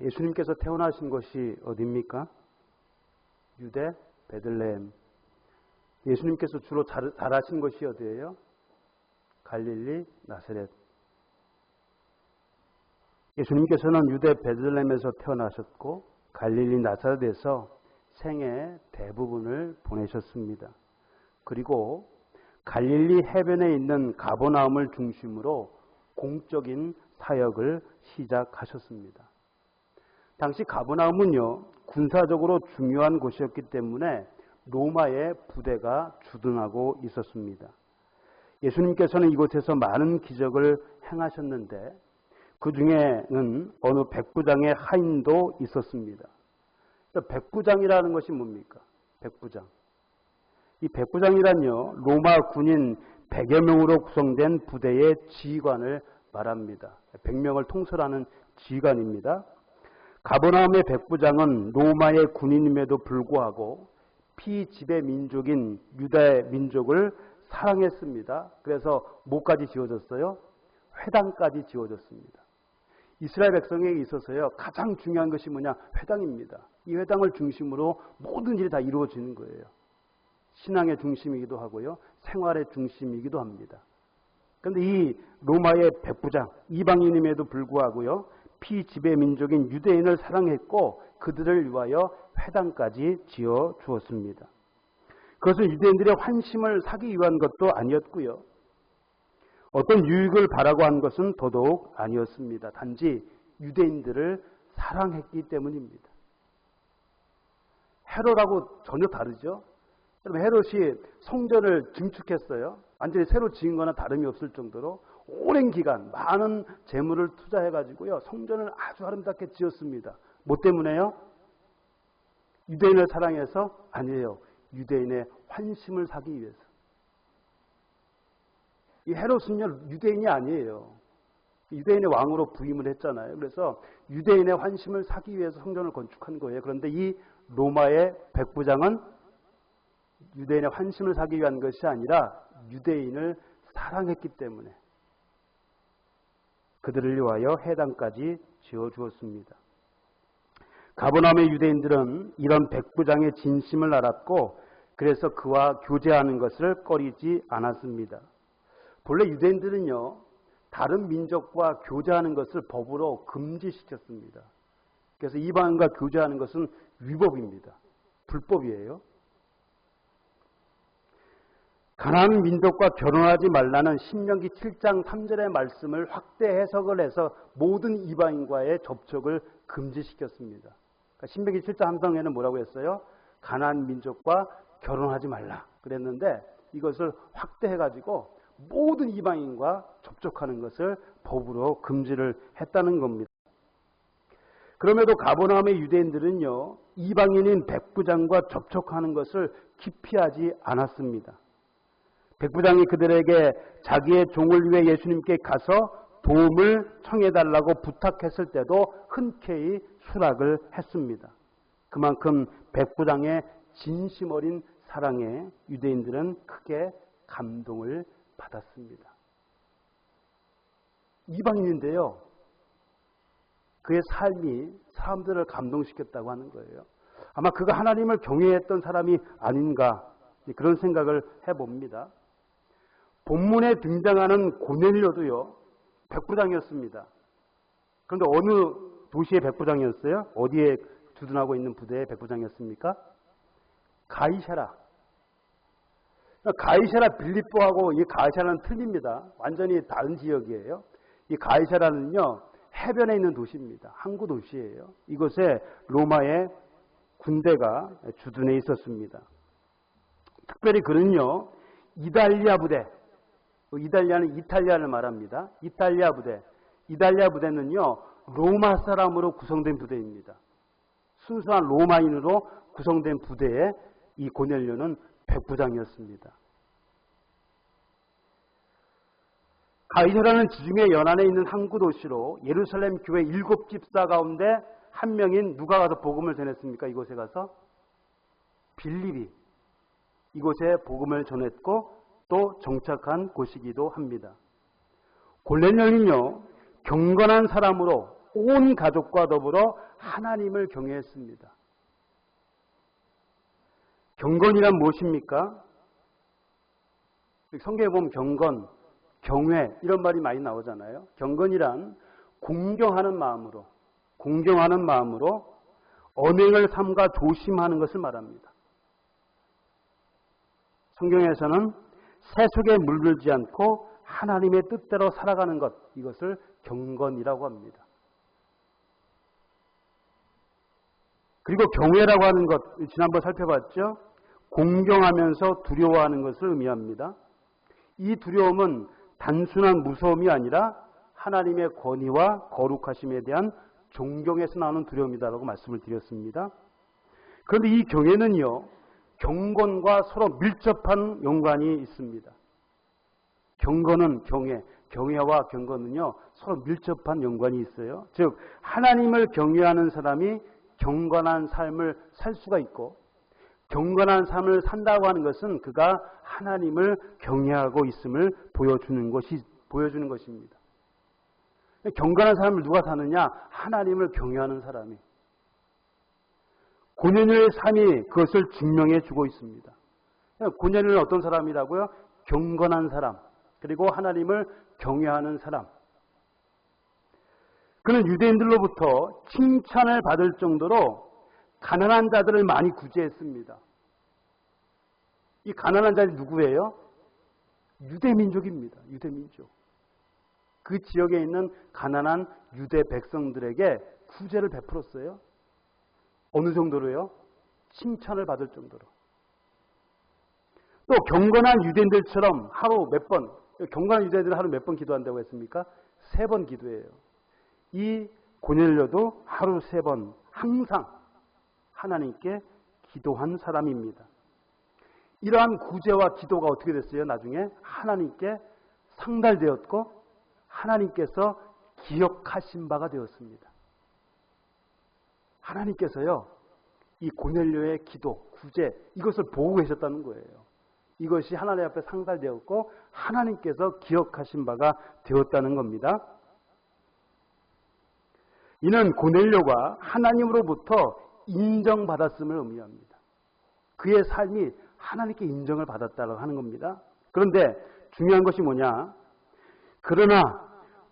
예수님께서 태어나신 곳이 어디입니까? 유대 베들레헴. 예수님께서 주로 자라신 곳이 어디예요? 갈릴리 나사렛. 예수님께서는 유대 베들레헴에서 태어나셨고 갈릴리 나사렛에서 생애 대부분을 보내셨습니다. 그리고 갈릴리 해변에 있는 가보나움을 중심으로 공적인 사역을 시작하셨습니다. 당시 가보나움은요 군사적으로 중요한 곳이었기 때문에 로마의 부대가 주둔하고 있었습니다. 예수님께서는 이곳에서 많은 기적을 행하셨는데 그 중에는 어느 백부장의 하인도 있었습니다. 백부장이라는 것이 뭡니까? 백부장. 이 백부장이란요, 로마 군인 100여 명으로 구성된 부대의 지휘관을 말합니다. 100명을 통솔하는 지휘관입니다. 가버나움의 백부장은 로마의 군인임에도 불구하고 피지배 민족인 유다의 민족을 사랑했습니다. 그래서 뭐까지 지어졌어요? 회당까지 지어졌습니다. 이스라엘 백성에게 있어서요 가장 중요한 것이 뭐냐? 회당입니다. 이 회당을 중심으로 모든 일이 다 이루어지는 거예요. 신앙의 중심이기도 하고요. 생활의 중심이기도 합니다. 그런데 이 로마의 백부장, 이방인임에도 불구하고요. 피지배 민족인 유대인을 사랑했고 그들을 위하여 회당까지 지어 주었습니다. 그것은 유대인들의 환심을 사기 위한 것도 아니었고요. 어떤 유익을 바라고 한 것은 더더욱 아니었습니다. 단지 유대인들을 사랑했기 때문입니다. 헤로라고 전혀 다르죠. 헤롯이 성전을 증축했어요. 완전히 새로 지은 거나 다름이 없을 정도로 오랜 기간 많은 재물을 투자해 가지고요. 성전을 아주 아름답게 지었습니다. 뭐 때문에요? 유대인을 사랑해서 아니에요. 유대인의 환심을 사기 위해서. 이 헤롯은요 유대인이 아니에요. 유대인의 왕으로 부임을 했잖아요. 그래서 유대인의 환심을 사기 위해서 성전을 건축한 거예요. 그런데 이 로마의 백부장은 유대인의 환심을 사기 위한 것이 아니라 유대인을 사랑했기 때문에 그들을 위하여 해당까지 지어 주었습니다. 가보남의 유대인들은 이런 백부장의 진심을 알았고 그래서 그와 교제하는 것을 꺼리지 않았습니다. 본래 유대인들은요 다른 민족과 교제하는 것을 법으로 금지시켰습니다. 그래서 이방인과 교제하는 것은 위법입니다. 불법이에요. 가나안 민족과 결혼하지 말라는 신명기 7장 3절의 말씀을 확대 해석을 해서 모든 이방인과의 접촉을 금지시켰습니다. 그러니까 신명기 7장 함성에는 뭐라고 했어요? 가나안 민족과 결혼하지 말라 그랬는데 이것을 확대해 가지고 모든 이방인과 접촉하는 것을 법으로 금지를 했다는 겁니다. 그럼에도 가보나움의 유대인들은요 이방인인 백부장과 접촉하는 것을 기피하지 않았습니다. 백부장이 그들에게 자기의 종을 위해 예수님께 가서 도움을 청해달라고 부탁했을 때도 흔쾌히 수락을 했습니다. 그만큼 백부장의 진심 어린 사랑에 유대인들은 크게 감동을 받았습니다. 이방인인데요. 그의 삶이 사람들을 감동시켰다고 하는 거예요. 아마 그가 하나님을 경외했던 사람이 아닌가 그런 생각을 해봅니다. 본문에 등장하는 고넬료도요. 백부장이었습니다. 그런데 어느 도시의 백부장이었어요? 어디에 주둔하고 있는 부대의 백부장이었습니까? 가이샤라. 가이샤라 빌립보하고 이 가이샤라는 틀립니다. 완전히 다른 지역이에요. 이 가이샤라는요. 해변에 있는 도시입니다. 항구 도시예요. 이곳에 로마의 군대가 주둔해 있었습니다. 특별히 그는요. 이달리아 부대, 그 이달리아는 이탈리아를 말합니다. 이탈리아 부대. 이달리아 부대는요, 로마 사람으로 구성된 부대입니다. 순수한 로마인으로 구성된 부대에 이 고넬료는 백부장이었습니다. 가이사라는 지중해 연안에 있는 항구 도시로 예루살렘 교회 일곱 집사 가운데 한 명인 누가 가서 복음을 전했습니까? 이곳에 가서 빌립이 이곳에 복음을 전했고 또 정착한 곳이기도 합니다. 골레년은요 경건한 사람으로 온 가족과 더불어 하나님을 경외했습니다. 경건이란 무엇입니까? 성경에 보면 경건, 경외 이런 말이 많이 나오잖아요. 경건이란 공경하는 마음으로 공경하는 마음으로 언행을 삼가 조심하는 것을 말합니다. 성경에서는 세속에 물들지 않고 하나님의 뜻대로 살아가는 것 이것을 경건이라고 합니다. 그리고 경외라고 하는 것 지난번 살펴봤죠. 공경하면서 두려워하는 것을 의미합니다. 이 두려움은 단순한 무서움이 아니라 하나님의 권위와 거룩하심에 대한 존경에서 나오는 두려움이다라고 말씀을 드렸습니다. 그런데 이 경외는요, 경건과 서로 밀접한 연관이 있습니다. 경건은 경외, 경외와 경건은요, 서로 밀접한 연관이 있어요. 즉, 하나님을 경외하는 사람이 경건한 삶을 살 수가 있고, 경건한 삶을 산다고 하는 것은 그가 하나님을 경외하고 있음을 보여주는 것이, 보여주는 것입니다. 경건한 삶을 누가 사느냐? 하나님을 경외하는 사람이. 고년의 삶이 그것을 증명해 주고 있습니다. 고년은 어떤 사람이라고요? 경건한 사람, 그리고 하나님을 경외하는 사람. 그는 유대인들로부터 칭찬을 받을 정도로 가난한 자들을 많이 구제했습니다. 이 가난한 자들이 누구예요? 유대민족입니다. 유대민족. 그 지역에 있는 가난한 유대 백성들에게 구제를 베풀었어요. 어느 정도로요? 칭찬을 받을 정도로. 또 경건한 유대인들처럼 하루 몇 번, 경건한 유대인들은 하루 몇 번 기도한다고 했습니까? 세 번 기도해요. 이 고넬료도 하루 세 번 항상 하나님께 기도한 사람입니다. 이러한 구제와 기도가 어떻게 됐어요? 나중에 하나님께 상달되었고 하나님께서 기억하신 바가 되었습니다. 하나님께서요, 이 고넬료의 기도, 구제, 이것을 보고 계셨다는 거예요. 이것이 하나님 앞에 상달되었고, 하나님께서 기억하신 바가 되었다는 겁니다. 이는 고넬료가 하나님으로부터 인정받았음을 의미합니다. 그의 삶이 하나님께 인정을 받았다고 하는 겁니다. 그런데 중요한 것이 뭐냐? 그러나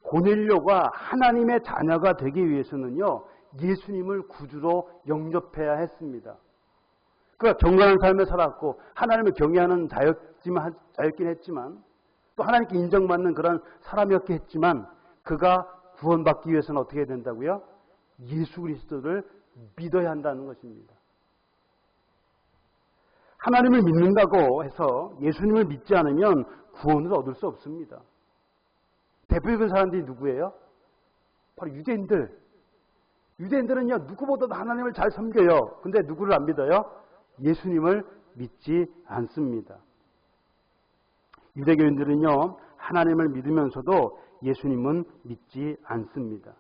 고넬료가 하나님의 자녀가 되기 위해서는요, 예수님을 구주로 영접해야 했습니다. 그가 경건한 삶을 살았고 하나님을 경외하는 자였지만 자였긴 했지만 또 하나님께 인정받는 그런 사람이었긴 했지만 그가 구원받기 위해서는 어떻게 해야 된다고요? 예수 그리스도를 믿어야 한다는 것입니다. 하나님을 믿는다고 해서 예수님을 믿지 않으면 구원을 얻을 수 없습니다. 대표적인 사람들이 누구예요? 바로 유대인들. 유대인들은요, 누구보다도 하나님을 잘 섬겨요. 근데 누구를 안 믿어요? 예수님을 믿지 않습니다. 유대교인들은요, 하나님을 믿으면서도 예수님은 믿지 않습니다.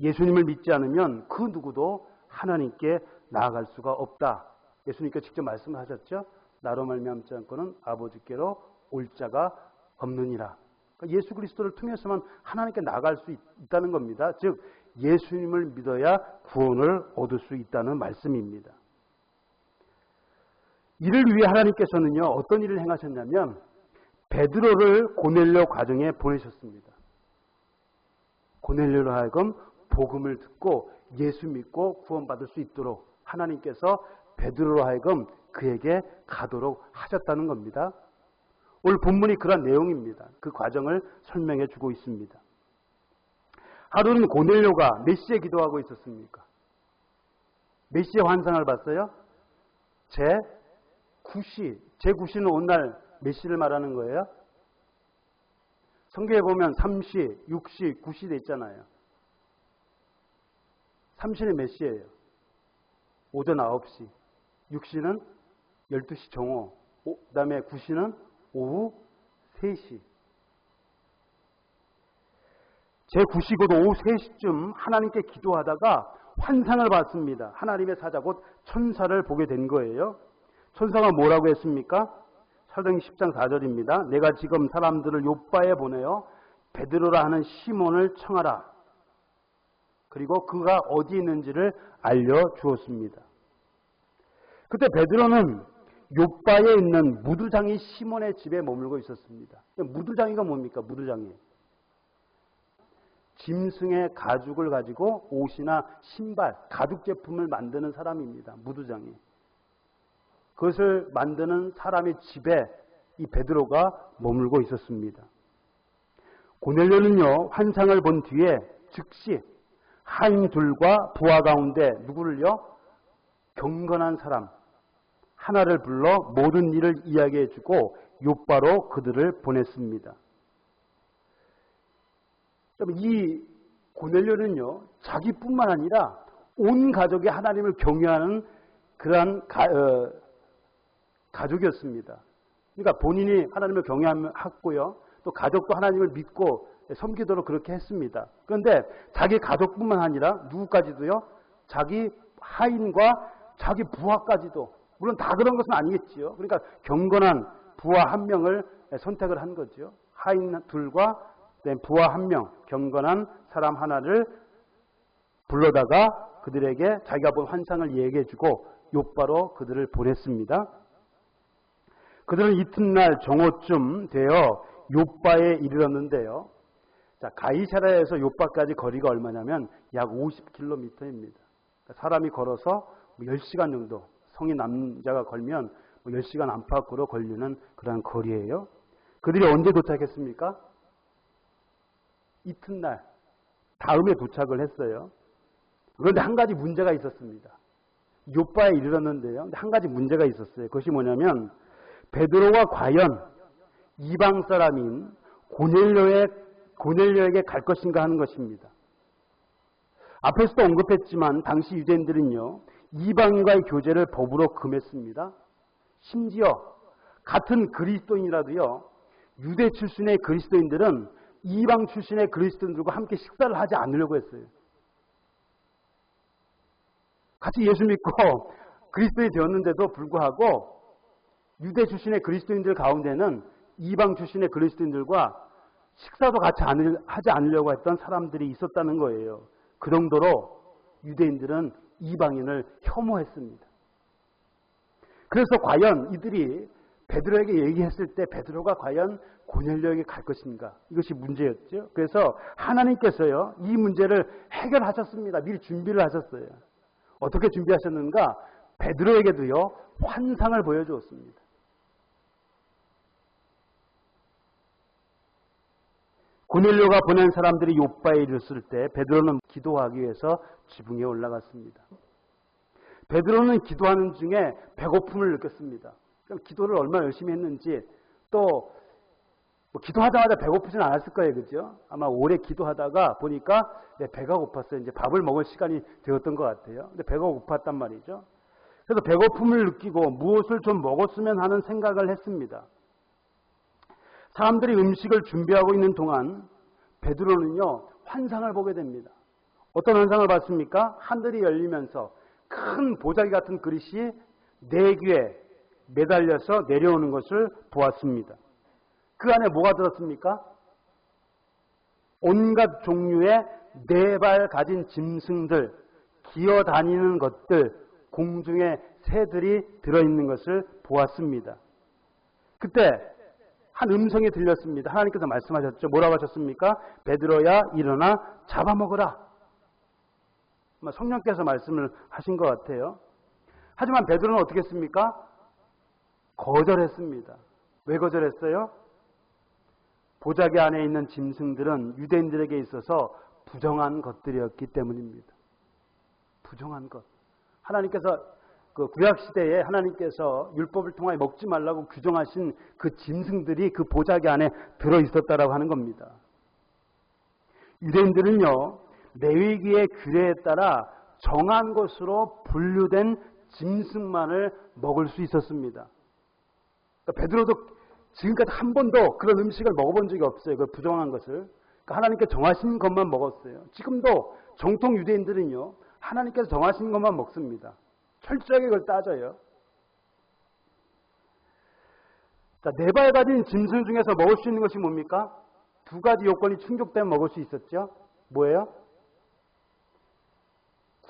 예수님을 믿지 않으면 그 누구도 하나님께 나아갈 수가 없다. 예수님께서 직접 말씀하셨죠. 나로 말미암지 않고는 아버지께로 올 자가 없느니라. 그러니까 예수 그리스도를 통해서만 하나님께 나갈 수 있 다는 겁니다. 즉 예수님을 믿어야 구원을 얻을 수 있다는 말씀입니다. 이를 위해 하나님께서는요 어떤 일을 행하셨냐면 베드로를 고넬료 과정에 보내셨습니다. 고넬료로 하여금 복음을 듣고 예수 믿고 구원받을 수 있도록 하나님께서 베드로로 하여금 그에게 가도록 하셨다는 겁니다. 오늘 본문이 그런 내용입니다. 그 과정을 설명해 주고 있습니다. 하루는 고넬료가 몇 시에 기도하고 있었습니까? 몇 시에 환상을 봤어요? 제 9시. 제 9시는 오늘 몇 시를 말하는 거예요? 성경에 보면 3시, 6시, 9시 돼 있잖아요. 3시는 몇 시예요? 오전 9시. 6시는 12시 정오. 그 다음에 9시는 오후 3시. 제 9시고도 오후 3시쯤 하나님께 기도하다가 환상을 봤습니다. 하나님의 사자 곧 천사를 보게 된 거예요. 천사가 뭐라고 했습니까? 사도행 10장 4절입니다. 내가 지금 사람들을 요바에 보내어 베드로라 하는 시몬을 청하라. 그리고 그가 어디 있는지를 알려주었습니다. 그때 베드로는 요바에 있는 무두장이 시몬의 집에 머물고 있었습니다. 무두장이가 뭡니까? 무두장이. 짐승의 가죽을 가지고 옷이나 신발, 가죽 제품을 만드는 사람입니다. 무두장이. 그것을 만드는 사람의 집에 이 베드로가 머물고 있었습니다. 고넬료는요 환상을 본 뒤에 즉시 하인 둘과 부하 가운데 누구를요 경건한 사람 하나를 불러 모든 일을 이야기해주고 요바로 그들을 보냈습니다. 이 고넬료는요 자기뿐만 아니라 온 가족이 하나님을 경외하는 그러한 가, 어, 가족이었습니다. 그러니까 본인이 하나님을 경외했고요. 또 가족도 하나님을 믿고 섬기도록 그렇게 했습니다. 그런데 자기 가족뿐만 아니라 누구까지도요. 자기 하인과 자기 부하까지도 물론 다 그런 것은 아니겠지요. 그러니까 경건한 부하 한 명을 선택을 한 거죠. 하인 둘과 부하 한 명, 경건한 사람 하나를 불러다가 그들에게 자기가 본 환상을 얘기해주고 요바로 그들을 보냈습니다. 그들은 이튿날 정오쯤 되어 요바에 이르렀는데요. 자, 가이사라에서 요바까지 거리가 얼마냐면 약 50km입니다. 사람이 걸어서 10시간 뭐 정도, 성인 남자가 걸면 10시간 뭐 안팎으로 걸리는 그런 거리예요. 그들이 언제 도착했습니까? 이튿날, 다음에 도착을 했어요. 그런데 한 가지 문제가 있었습니다. 요바에 이르렀는데요. 한 가지 문제가 있었어요. 그것이 뭐냐면 베드로가 과연 이방 사람인 고넬료의 고넬료에게 갈 것인가 하는 것입니다. 앞에서도 언급했지만 당시 유대인들은요 이방인과의 교제를 법으로 금했습니다. 심지어 같은 그리스도인이라도요 유대 출신의 그리스도인들은 이방 출신의 그리스도인들과 함께 식사를 하지 않으려고 했어요. 같이 예수 믿고 그리스도인이 되었는데도 불구하고 유대 출신의 그리스도인들 가운데는 이방 출신의 그리스도인들과 식사도 같이 하지 않으려고 했던 사람들이 있었다는 거예요. 그 정도로 유대인들은 이방인을 혐오했습니다. 그래서 과연 이들이 베드로에게 얘기했을 때 베드로가 과연 고넬료에게 갈 것인가? 이것이 문제였죠. 그래서 하나님께서요, 이 문제를 해결하셨습니다. 미리 준비를 하셨어요. 어떻게 준비하셨는가? 베드로에게도요, 환상을 보여주었습니다. 고넬료가 보낸 사람들이 요바에 이르렀을 때 베드로는 기도하기 위해서 지붕에 올라갔습니다. 베드로는 기도하는 중에 배고픔을 느꼈습니다. 기도를 얼마나 열심히 했는지 또 뭐 기도하자마자 배고프진 않았을 거예요. 그죠? 아마 오래 기도하다가 보니까 네, 배가 고팠어요. 이제 밥을 먹을 시간이 되었던 것 같아요. 근데 배가 고팠단 말이죠. 그래서 배고픔을 느끼고 무엇을 좀 먹었으면 하는 생각을 했습니다. 사람들이 음식을 준비하고 있는 동안 베드로는요 환상을 보게 됩니다. 어떤 환상을 봤습니까? 하늘이 열리면서 큰 보자기 같은 그릇이 네 귀에 매달려서 내려오는 것을 보았습니다. 그 안에 뭐가 들었습니까? 온갖 종류의 네 발 가진 짐승들, 기어 다니는 것들, 공중에 새들이 들어있는 것을 보았습니다. 그때 한 음성이 들렸습니다. 하나님께서 말씀하셨죠. 뭐라고 하셨습니까? 베드로야 일어나 잡아먹으라. 성령께서 말씀을 하신 것 같아요. 하지만 베드로는 어떻게 했습니까? 거절했습니다. 왜 거절했어요? 보자기 안에 있는 짐승들은 유대인들에게 있어서 부정한 것들이었기 때문입니다. 부정한 것. 하나님께서 그 구약 시대에 하나님께서 율법을 통하여 먹지 말라고 규정하신 그 짐승들이 그 보자기 안에 들어 있었다라고 하는 겁니다. 유대인들은요 레위기의 규례에 따라 정한 것으로 분류된 짐승만을 먹을 수 있었습니다. 그러니까 베드로도 지금까지 한 번도 그런 음식을 먹어본 적이 없어요. 그 부정한 것을. 그러니까 하나님께 정하신 것만 먹었어요. 지금도 정통 유대인들은요 하나님께서 정하신 것만 먹습니다. 철저하게 그걸 따져요. 자, 네 발 가진 짐승 중에서 먹을 수 있는 것이 뭡니까? 두 가지 요건이 충족되면 먹을 수 있었죠. 뭐예요?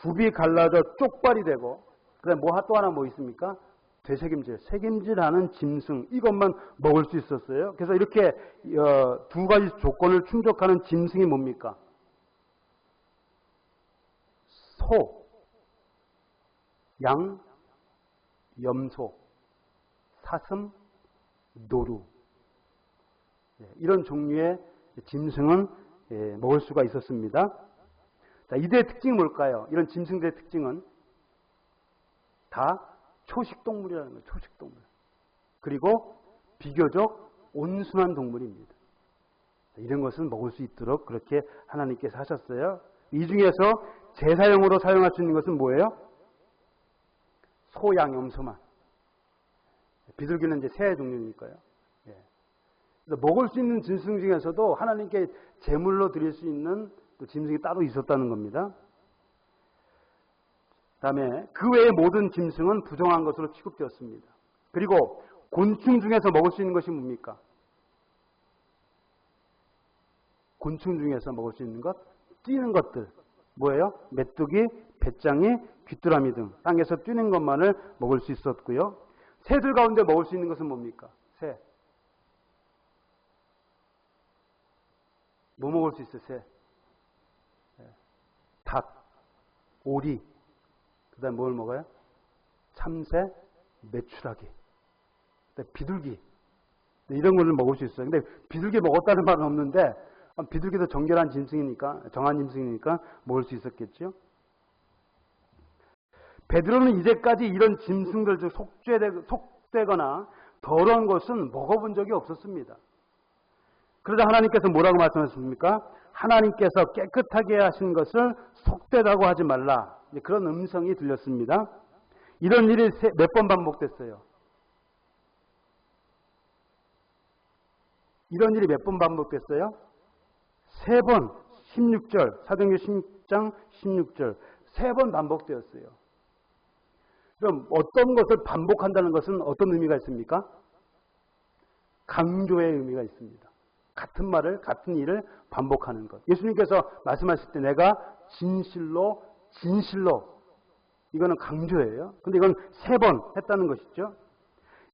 굽이 갈라져 쪽발이 되고 그 다음에 뭐 또 하나 뭐 있습니까? 되새김질, 새김질하는 짐승 이것만 먹을 수 있었어요. 그래서 이렇게 어, 두 가지 조건을 충족하는 짐승이 뭡니까? 소, 양, 염소, 사슴, 노루 예, 이런 종류의 짐승은 예, 먹을 수가 있었습니다. 자, 이들의 특징이 뭘까요? 이런 짐승들의 특징은 다 초식동물이라는 거예요. 초식동물. 그리고 비교적 온순한 동물입니다. 이런 것은 먹을 수 있도록 그렇게 하나님께서 하셨어요. 이 중에서 제사용으로 사용할 수 있는 것은 뭐예요? 소, 양, 염소만. 비둘기는 이제 새 종류니까요. 예. 먹을 수 있는 짐승 중에서도 하나님께 제물로 드릴 수 있는 짐승이 따로 있었다는 겁니다. 다음에 그 외의 모든 짐승은 부정한 것으로 취급되었습니다. 그리고 곤충 중에서 먹을 수 있는 것이 뭡니까? 곤충 중에서 먹을 수 있는 것, 뛰는 것들. 뭐예요? 메뚜기, 배짱이, 귀뚜라미 등 땅에서 뛰는 것만을 먹을 수 있었고요. 새들 가운데 먹을 수 있는 것은 뭡니까? 새. 뭐 먹을 수 있어요? 새. 네. 닭, 오리, 그 다음에 뭘 먹어요? 참새, 메추라기, 비둘기. 이런 거를 먹을 수 있어요. 근데 비둘기 먹었다는 말은 없는데 비둘기도 정결한 짐승이니까 정한 짐승이니까 먹을 수 있었겠죠. 베드로는 이제까지 이런 짐승들 중 속죄되거나 더러운 것은 먹어본 적이 없었습니다. 그러자 하나님께서 뭐라고 말씀하셨습니까? 하나님께서 깨끗하게 하신 것을 속되다고 하지 말라. 그런 음성이 들렸습니다. 이런 일이 몇 번 반복됐어요. 이런 일이 몇 번 반복됐어요? 세 번, 16절, 사도행전 16장 16절, 세 번 반복되었어요. 그럼 어떤 것을 반복한다는 것은 어떤 의미가 있습니까? 강조의 의미가 있습니다. 같은 말을, 같은 일을 반복하는 것. 예수님께서 말씀하실 때 내가 진실로, 진실로, 이거는 강조예요. 근데 이건 세 번 했다는 것이죠.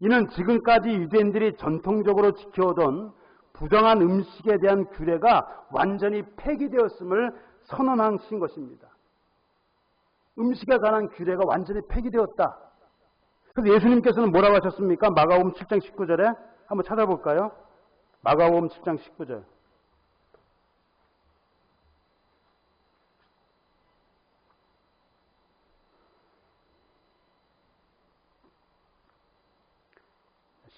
이는 지금까지 유대인들이 전통적으로 지켜오던 부정한 음식에 대한 규례가 완전히 폐기되었음을 선언하신 것입니다. 음식에 관한 규례가 완전히 폐기되었다. 그래서 예수님께서는 뭐라고 하셨습니까? 마가복음 7장 19절에 한번 찾아볼까요? 마가복음 7장 19절.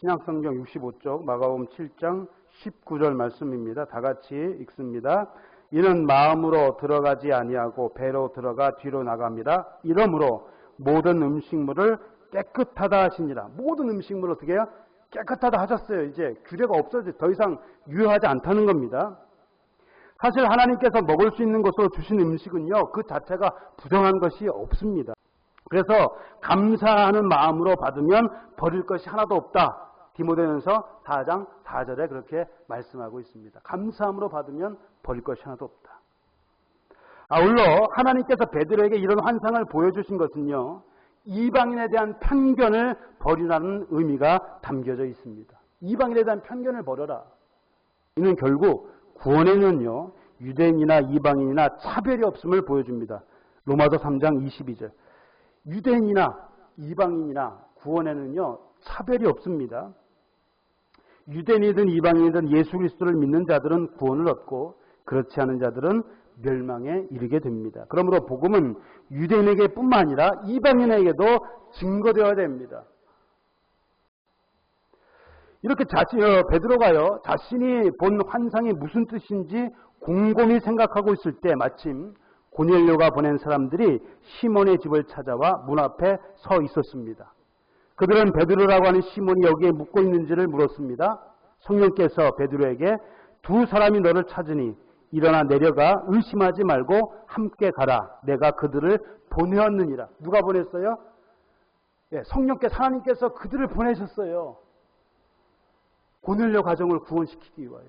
신약성경 65쪽 마가복음 7장 19절 말씀입니다. 다 같이 읽습니다. 이는 마음으로 들어가지 아니하고 배로 들어가 뒤로 나갑니다. 이러므로 모든 음식물을 깨끗하다 하시니라. 모든 음식물을 어떻게 해요? 깨끗하다 하셨어요. 이제 규례가 없어져 더 이상 유효하지 않다는 겁니다. 사실 하나님께서 먹을 수 있는 것으로 주신 음식은요. 그 자체가 부정한 것이 없습니다. 그래서 감사하는 마음으로 받으면 버릴 것이 하나도 없다. 디모데전서 4장 4절에 그렇게 말씀하고 있습니다. 감사함으로 받으면 버릴 것이 하나도 없다. 아울러 하나님께서 베드로에게 이런 환상을 보여주신 것은요. 이방인에 대한 편견을 버리라는 의미가 담겨져 있습니다. 이방인에 대한 편견을 버려라. 이는 결국 구원에는요. 유대인이나 이방인이나 차별이 없음을 보여줍니다. 로마서 3장 22절. 유대인이나 이방인이나 구원에는요. 차별이 없습니다. 유대인이든 이방인이든 예수 그리스도를 믿는 자들은 구원을 얻고 그렇지 않은 자들은 멸망에 이르게 됩니다. 그러므로 복음은 유대인에게뿐만 아니라 이방인에게도 증거되어야 됩니다. 이렇게 자신 어, 베드로가요 자신이 본 환상이 무슨 뜻인지 곰곰이 생각하고 있을 때 마침 고넬료가 보낸 사람들이 시몬의 집을 찾아와 문 앞에 서 있었습니다. 그들은 베드로라고 하는 시몬이 여기에 묵고 있는지를 물었습니다. 성령께서 베드로에게 두 사람이 너를 찾으니 일어나 내려가 의심하지 말고 함께 가라. 내가 그들을 보내었느니라. 누가 보냈어요? 네, 성령께서 하나님께서 그들을 보내셨어요. 고넬료 가정을 구원시키기 위하여.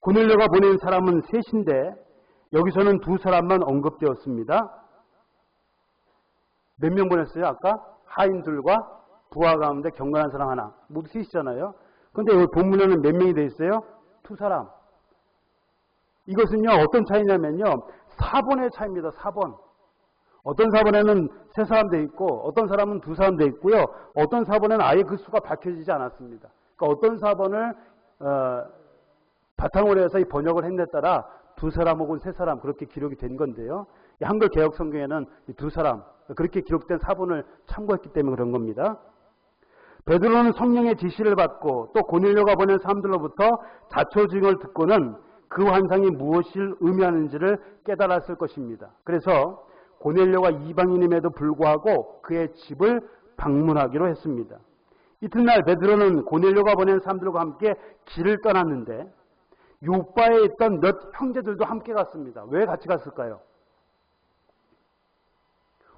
고넬료가 보낸 사람은 셋인데 여기서는 두 사람만 언급되었습니다. 몇 명 보냈어요? 아까 하인 둘과 부하 가운데 경건한 사람 하나. 모두 셋이잖아요. 근데 여기 본문에는 몇 명이 돼 있어요? 두 사람. 이것은요, 어떤 차이냐면요, 4번의 차이입니다, 4번. 어떤 사본에는 세 사람 돼 있고, 어떤 사람은 두 사람 돼 있고요, 어떤 사본에는 아예 그 수가 밝혀지지 않았습니다. 그러니까 어떤 사본을, 어, 바탕으로 해서 이 번역을 했냐에 따라 두 사람 혹은 세 사람 그렇게 기록이 된 건데요. 한글 개혁 성경에는 두 사람 그렇게 기록된 사본을 참고했기 때문에 그런 겁니다. 베드로는 성령의 지시를 받고 또 고넬료가 보낸 사람들로부터 자초증을 듣고는 그 환상이 무엇을 의미하는지를 깨달았을 것입니다. 그래서 고넬료가 이방인임에도 불구하고 그의 집을 방문하기로 했습니다. 이튿날 베드로는 고넬료가 보낸 사람들과 함께 길을 떠났는데 요바에 있던 몇 형제들도 함께 갔습니다. 왜 같이 갔을까요?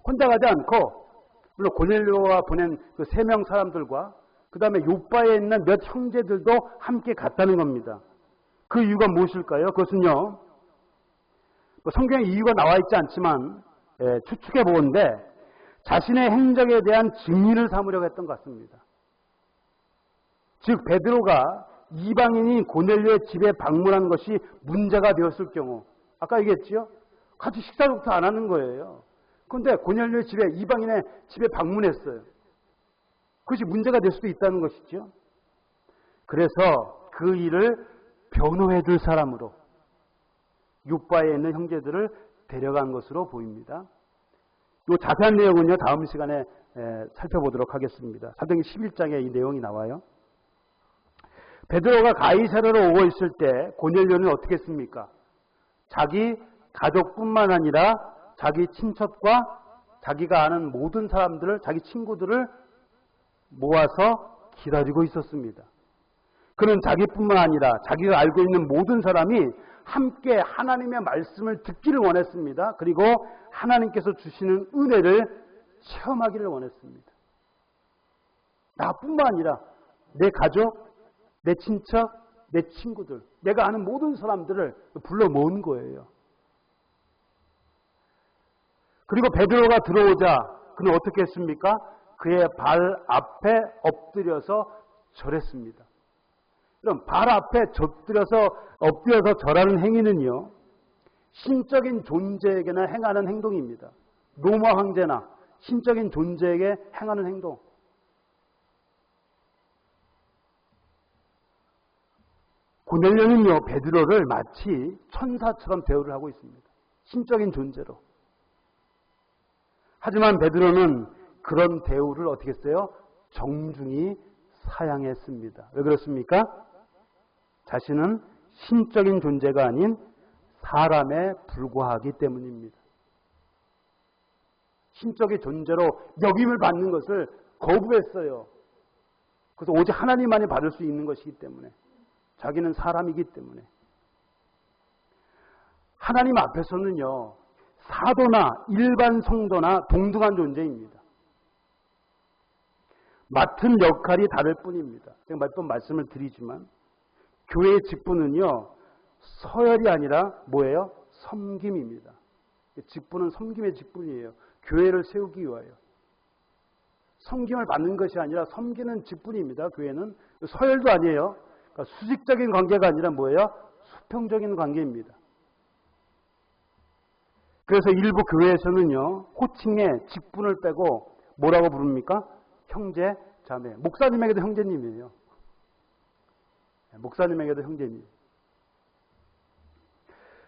혼자 가지 않고 물론 고넬료가 보낸 그 세 명 사람들과 그 다음에 요바에 있는 몇 형제들도 함께 갔다는 겁니다. 그 이유가 무엇일까요? 그것은요. 뭐 성경에 이유가 나와 있지 않지만 예, 추측해 보건데 자신의 행적에 대한 증인을 삼으려고 했던 것 같습니다. 즉 베드로가 이방인이 고넬료의 집에 방문한 것이 문제가 되었을 경우 아까 얘기했지요? 같이 식사부터 안 하는 거예요. 그런데 고넬료의 집에 이방인의 집에 방문했어요. 그것이 문제가 될 수도 있다는 것이죠. 그래서 그 일을 변호해 줄 사람으로 육바에 있는 형제들을 데려간 것으로 보입니다. 이 자세한 내용은요 다음 시간에 살펴보도록 하겠습니다. 사도행 11장에 이 내용이 나와요. 베드로가 가이사르로 오고 있을 때 고넬료는 어떻게 했습니까? 자기 가족뿐만 아니라 자기 친척과 자기가 아는 모든 사람들을 자기 친구들을 모아서 기다리고 있었습니다. 그는 자기뿐만 아니라 자기가 알고 있는 모든 사람이 함께 하나님의 말씀을 듣기를 원했습니다. 그리고 하나님께서 주시는 은혜를 체험하기를 원했습니다. 나뿐만 아니라 내 가족, 내 친척, 내 친구들, 내가 아는 모든 사람들을 불러 모은 거예요. 그리고 베드로가 들어오자 그는 어떻게 했습니까? 그의 발 앞에 엎드려서 절했습니다. 그럼 발 앞에 엎드려서 엎드려서 절하는 행위는요. 신적인 존재에게나 행하는 행동입니다. 로마 황제나 신적인 존재에게 행하는 행동. 고넬료는요 베드로를 마치 천사처럼 대우를 하고 있습니다. 신적인 존재로. 하지만 베드로는 그런 대우를 어떻게 했어요? 정중히 사양했습니다. 왜 그렇습니까? 자신은 신적인 존재가 아닌 사람에 불과하기 때문입니다. 신적인 존재로 여김을 받는 것을 거부했어요. 그래서 오직 하나님만이 받을 수 있는 것이기 때문에. 자기는 사람이기 때문에. 하나님 앞에서는요, 사도나 일반 성도나 동등한 존재입니다. 맡은 역할이 다를 뿐입니다. 제가 몇 번 말씀을 드리지만, 교회의 직분은요, 서열이 아니라 뭐예요? 섬김입니다. 직분은 섬김의 직분이에요. 교회를 세우기 위하여. 섬김을 받는 것이 아니라 섬기는 직분입니다. 교회는 서열도 아니에요. 그러니까 수직적인 관계가 아니라 뭐예요? 수평적인 관계입니다. 그래서 일부 교회에서는요, 호칭에 직분을 빼고 뭐라고 부릅니까? 형제, 자매. 목사님에게도 형제님이에요. 목사님에게도 형제님.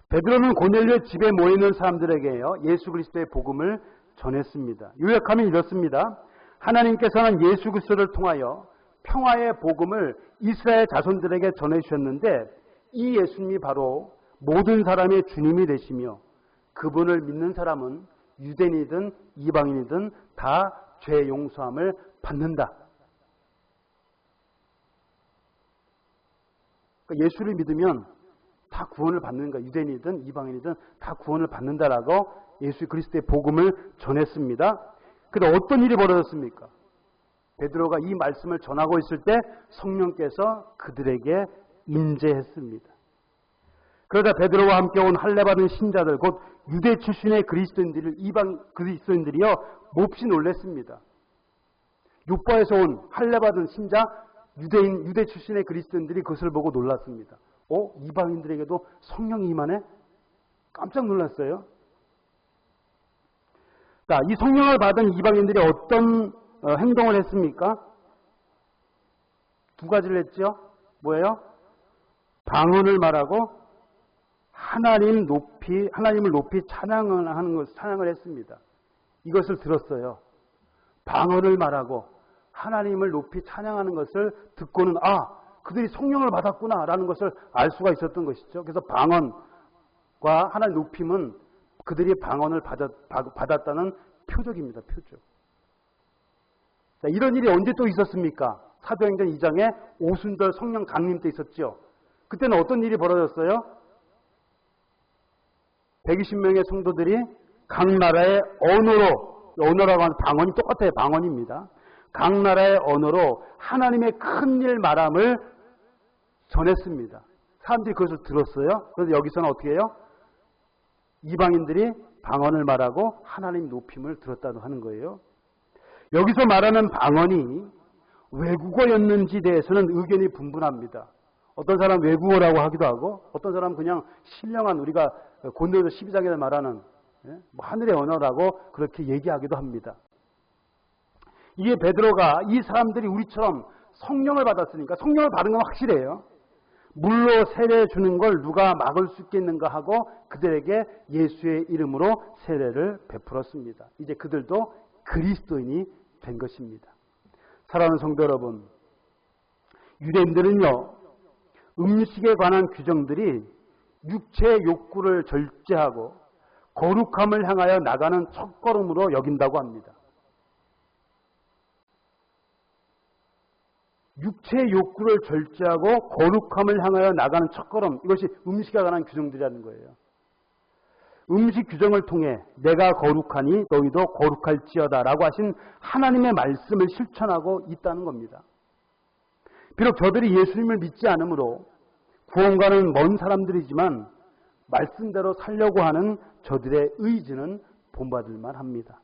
베드로는 고넬료의 집에 모이는 사람들에게요, 예수 그리스도의 복음을 전했습니다. 요약하면 이렇습니다. 하나님께서는 예수 그리스도를 통하여 평화의 복음을 이스라엘 자손들에게 전해 주셨는데 이 예수님이 바로 모든 사람의 주님이 되시며 그분을 믿는 사람은 유대인이든 이방인이든 다 죄 용서함을 받는다. 그러니까 예수를 믿으면 다 구원을 받는 가 유대인이든 이방인이든 다 구원을 받는다라고 예수 그리스도의 복음을 전했습니다. 그런데 어떤 일이 벌어졌습니까? 베드로가 이 말씀을 전하고 있을 때 성령께서 그들에게 임재했습니다. 그러자 베드로와 함께 온 할례 받은 신자들 곧 유대 출신의 그리스도인들을 이방 그리스도인들이여 몹시 놀랬습니다. 육바에서 온 할례 받은 신자 유대인 유대 출신의 그리스도인들이 그것을 보고 놀랐습니다. 어 이방인들에게도 성령이 임하네? 깜짝 놀랐어요. 자, 이 성령을 받은 이방인들이 어떤 어, 행동을 했습니까? 두 가지를 했죠. 뭐예요? 방언을 말하고 하나님 높이 하나님을 높이 찬양을 하는 것 찬양을 했습니다. 이것을 들었어요. 방언을 말하고 하나님을 높이 찬양하는 것을 듣고는 아 그들이 성령을 받았구나라는 것을 알 수가 있었던 것이죠. 그래서 방언과 하나님 높임은 그들이 방언을 받았, 다는 표적입니다. 표적. 자, 이런 일이 언제 또 있었습니까? 사도행전 2장에 오순절 성령 강림 때 있었죠. 그때는 어떤 일이 벌어졌어요? 120명의 성도들이 각 나라의 언어로, 언어라고 하는 방언이 똑같아요. 방언입니다. 각 나라의 언어로 하나님의 큰 일 말함을 전했습니다. 사람들이 그것을 들었어요. 그래서 여기서는 어떻게 해요? 이방인들이 방언을 말하고 하나님 높임을 들었다고 하는 거예요. 여기서 말하는 방언이 외국어였는지 대해서는 의견이 분분합니다. 어떤 사람 외국어라고 하기도 하고 어떤 사람 그냥 신령한 우리가 곤도에서 12장에 말하는 예? 뭐 하늘의 언어라고 그렇게 얘기하기도 합니다. 이게 베드로가 이 사람들이 우리처럼 성령을 받았으니까 성령을 받은 건 확실해요. 물로 세례 주는 걸 누가 막을 수 있겠는가 하고 그들에게 예수의 이름으로 세례를 베풀었습니다. 이제 그들도 그리스도인이 된 것입니다. 사랑하는 성도 여러분, 유대인들은요, 음식에 관한 규정들이 육체의 욕구를 절제하고 거룩함을 향하여 나가는 첫걸음으로 여긴다고 합니다. 육체의 욕구를 절제하고 거룩함을 향하여 나가는 첫걸음 이것이 음식에 관한 규정들이라는 거예요. 음식 규정을 통해 내가 거룩하니 너희도 거룩할지어다라고 하신 하나님의 말씀을 실천하고 있다는 겁니다. 비록 저들이 예수님을 믿지 않으므로 구원과는 먼 사람들이지만 말씀대로 살려고 하는 저들의 의지는 본받을 만 합니다.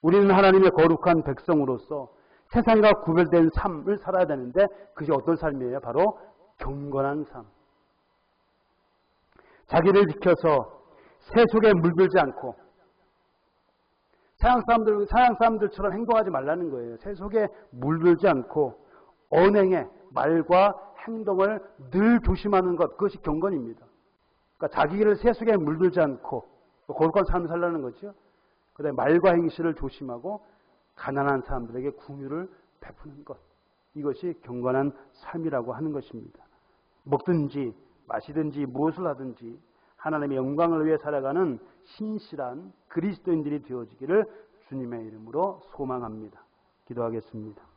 우리는 하나님의 거룩한 백성으로서 세상과 구별된 삶을 살아야 되는데 그것이 어떤 삶이에요? 바로 경건한 삶. 자기를 지켜서 세속에 물들지 않고 서양 사람들 서양 사람들처럼 행동하지 말라는 거예요. 세속에 물들지 않고 언행에 말과 행동을 늘 조심하는 것 그것이 경건입니다. 그러니까 자기를 세속에 물들지 않고 거룩한 삶을 살라는 거죠. 그다음에 말과 행실을 조심하고 가난한 사람들에게 궁유를 베푸는 것. 이것이 경건한 삶이라고 하는 것입니다. 먹든지 마시든지 무엇을 하든지 하나님의 영광을 위해 살아가는 신실한 그리스도인들이 되어지기를 주님의 이름으로 소망합니다. 기도하겠습니다.